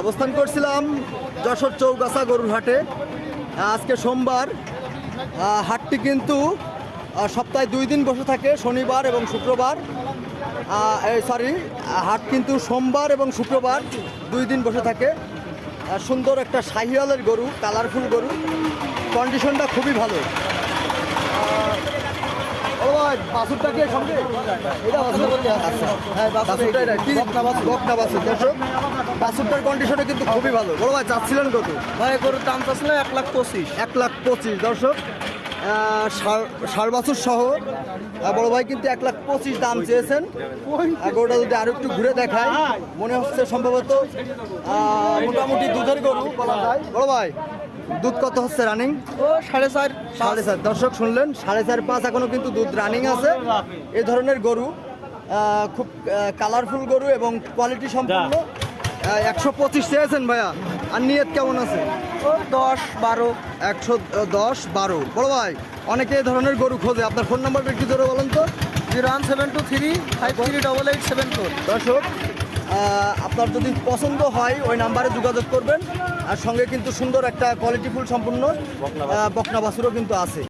অবস্থান করছিলাম যশোর চৌগাছা গরুর হাটে। আজকে সোমবার। হাটটি কিন্তু সপ্তাহে দুই দিন বসে থাকে, শনিবার এবং শুক্রবার। সরি হাট কিন্তু সোমবার এবং শুক্রবার দুই দিন বসে থাকে। সুন্দর একটা শাহিওয়ালের গরু, কালারফুল গরু। কন্ডিশনটা খুবই ভালো। সঙ্গে এটা হ্যাঁ বাছুরটা এটা কি? বকনা বাছুর দর্শক বাছুরটার কন্ডিশনটা কিন্তু খুবই ভালো। বড় ভাই চাচ্ছিলেন কত? ভাই গরুর দাম এক লাখ পঁচিশ। এক লাখ পঁচিশ দর্শক। বাছুর সহ। বড় ভাই কিন্তু এক লাখ পঁচিশ দাম চেয়েছেন। গরুটা যদি আরও একটু ঘুরে দেখায় মনে হচ্ছে সম্ভবত আহ, মোটামুটি দুধের গরু বলা যায়। বড় ভাই দুধ কত হচ্ছে রানিং ও সাড়ে চার সাড়ে চার। দর্শক শুনলেন সাড়ে চার পাঁচ এখনও কিন্তু দুধ রানিং আছে। এই ধরনের গরু খুব কালারফুল গরু এবং কোয়ালিটি সম্পূর্ণ। একশো পঁচিশ চেয়েছেন ভাইয়া। আর নিয়ত কেমন আছে? দশ বারো। একশো দশ বারো। বড় ভাই অনেকে এই ধরনের গরু খোঁজে। আপনার ফোন নাম্বার একটু ধরে বলেন তো। Zero one seven two three five three double eight seven four. দর্শক আপনার যদি পছন্দ হয়, ওই নাম্বারে যোগাযোগ করবেন। আর সঙ্গে কিন্তু সুন্দর একটা কোয়ালিটিফুল সম্পূর্ণ বকনা বাসুরও কিন্তু আছে।